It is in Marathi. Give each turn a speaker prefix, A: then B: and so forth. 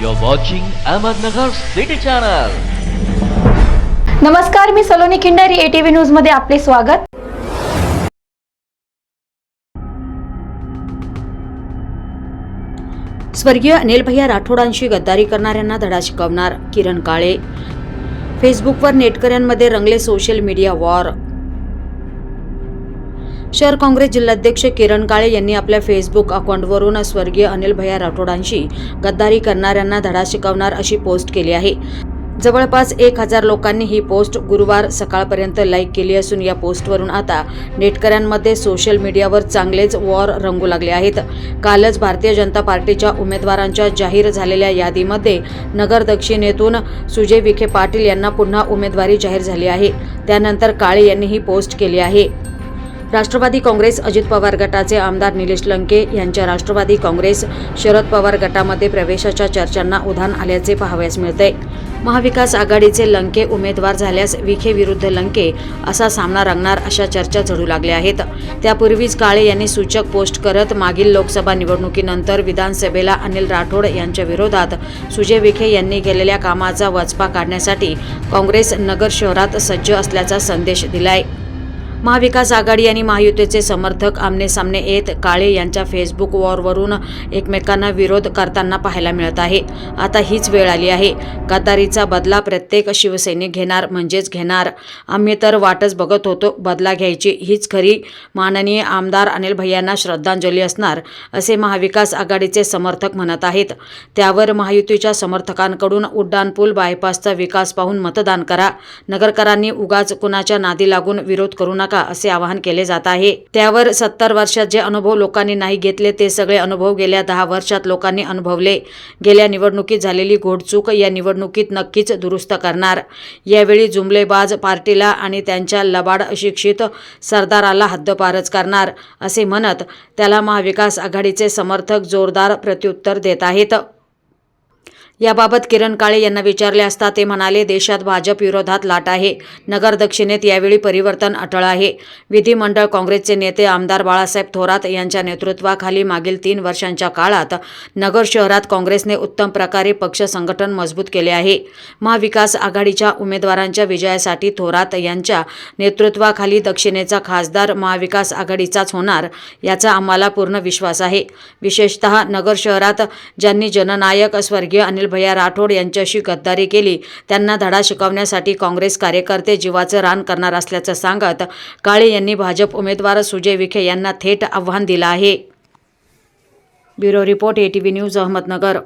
A: You're watching Ahmednagar City Channel.
B: नमस्कार मी सलोनी खिंडारी एटीव्ही न्यूजमध्ये आपले स्वागत.
C: स्वर्गीय अनिलभैया राठोडांशी गद्दारी करणाऱ्यांना धडा शिकवणार किरण काळे. फेसबुकवर नेटकऱ्यांमध्ये रंगले सोशल मीडिया वॉर शहर काँग्रेस जिल्हाध्यक्ष किरण काळे यांनी आपल्या फेसबुक अकाउंटवरून स्वर्गीय अनिल भैया राठोडांशी गद्दारी करणाऱ्यांना धडा शिकवणार अशी पोस्ट केली आहे. जवळपास एक हजार लोकांनी ही पोस्ट गुरुवार सकाळपर्यंत लाईक केली असून या पोस्टवरून आता नेटकऱ्यांमध्ये सोशल मीडियावर चांगलेच वॉर रंगू लागले आहेत. कालच भारतीय जनता पार्टीच्या उमेदवारांच्या जाहीर झालेल्या यादीमध्ये नगर दक्षिणेतून सुजय विखे पाटील यांना पुन्हा उमेदवारी जाहीर झाली आहे. त्यानंतर काळे यांनी ही पोस्ट केली आहे. राष्ट्रवादी काँग्रेस अजित पवार गटाचे आमदार निलेश लंके यांच्या राष्ट्रवादी काँग्रेस शरद पवार गटामध्ये प्रवेशाच्या चर्चांना उधाण आल्याचे पाहावयास मिळते महाविकास आघाडीचे लंके उमेदवार झाल्यास विखे विरुद्ध लंके असा सामना रंगणार अशा चर्चा झडू लागल्या आहेत. त्यापूर्वीच काळे यांनी सूचक पोस्ट करत मागील लोकसभा निवडणुकीनंतर विधानसभेला अनिल राठोड यांच्या विरोधात सुजय विखे यांनी केलेल्या कामाचा वचपा काढण्यासाठी काँग्रेस नगर शहरात सज्ज असल्याचा संदेश दिलाय. महाविकास आघाडी आणि महायुतीचे समर्थक आमनेसामने येत काळे यांच्या फेसबुक वॉरवरून एकमेकांना विरोध करताना पाहायला मिळत आहे आता हीच वेळ आली आहे. गद्दारीचा बदला प्रत्येक शिवसैनिक घेणार म्हणजेच घेणार. आम्ही तर वाटच बघत होतो बदला घ्यायची. हीच खरी माननीय आमदार अनिल भैयांना श्रद्धांजली असणार असे महाविकास आघाडीचे समर्थक म्हणत आहेत. त्यावर महायुतीच्या समर्थकांकडून उड्डाणपूल बायपासचा विकास पाहून मतदान करा. नगरकरांनी उगाच कुणाच्या नादी लागून विरोध करू नका. असे आवाहन केले जात आहे. त्यावर सत्तर वर्षात जे अनुभव लोकांनी नाही घेतले ते सगळे अनुभव गेल्या दहा वर्षात लोकांनी अनुभवले. गेल्या निवडणुकीत झालेली घोडचूक या निवडणुकीत नक्कीच दुरुस्त करणार. यावेळी जुमलेबाज पार्टीला आणि त्यांच्या लबाड अशिक्षित सरदाराला हद्दपारच करणार असे म्हणत त्याला महाविकास आघाडीचे समर्थक जोरदार प्रत्युत्तर देत आहेत. याबाबत किरण काळे यांना विचारले असता ते म्हणाले देशात भाजप विरोधात लाट आहे. नगर दक्षिणेत यावेळी परिवर्तन अटळ आहे. विधिमंडळ काँग्रेसचे नेते आमदार बाळासाहेब थोरात यांच्या नेतृत्वाखाली मागील तीन वर्षांच्या काळात नगर शहरात काँग्रेसने उत्तम प्रकारे पक्ष संघटन मजबूत केले आहे. महाविकास आघाडीच्या उमेदवारांच्या विजयासाठी थोरात यांच्या नेतृत्वाखाली दक्षिणेचा खासदार महाविकास आघाडीचाच होणार याचा आम्हाला पूर्ण विश्वास आहे. विशेषतः नगर शहरात ज्यांनी जननायक स्वर्गीय अनिल भैया राठोड यांच्याशी गद्दारी केली. त्यांना धडा शिकवण्यासाठी काँग्रेस कार्यकर्ते जीवाचं रान करणार असल्याचं सांगत काळे यांनी भाजप उमेदवार सुजय विखे यांना थेट आव्हान दिलं आहे. Bureau report A T V news Ahmednagar.